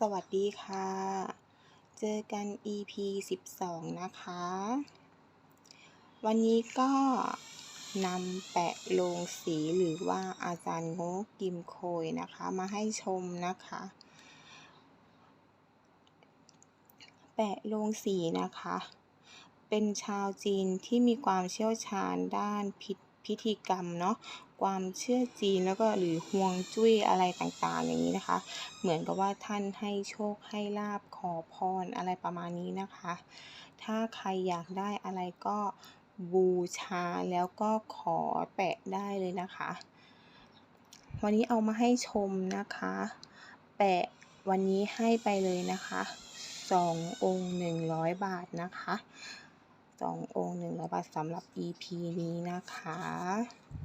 สวัสดีค่ะ เจอกัน EP 12 นะคะ วันนี้ก็นำแปะโลงสีหรือว่าอาจารย์โง่กิมโคยนะคะ มาให้ชมนะคะ แปะโลงสีนะคะ เป็นชาวจีนที่มีความเชี่ยวชาญด้านพิ พิธีกรรมเนาะความเชื่อจีนแล้วก็หรือฮวงจุ้ยอะไรต่างๆ อย่างนี้นะคะ เหมือนกับว่าท่านให้โชคให้ลาบขอพรอะไรประมาณนี้นะคะ ถ้าใครอยากได้อะไรก็บูชาแล้วก็ขอแปะได้เลยนะคะ วันนี้เอามาให้ชมนะคะ แปะวันนี้ให้ไปเลยนะคะสององค์หนึ่งร้อยบาทนะคะ สององค์หนึ่งร้อยบาทสำหรับ EP นี้นะคะ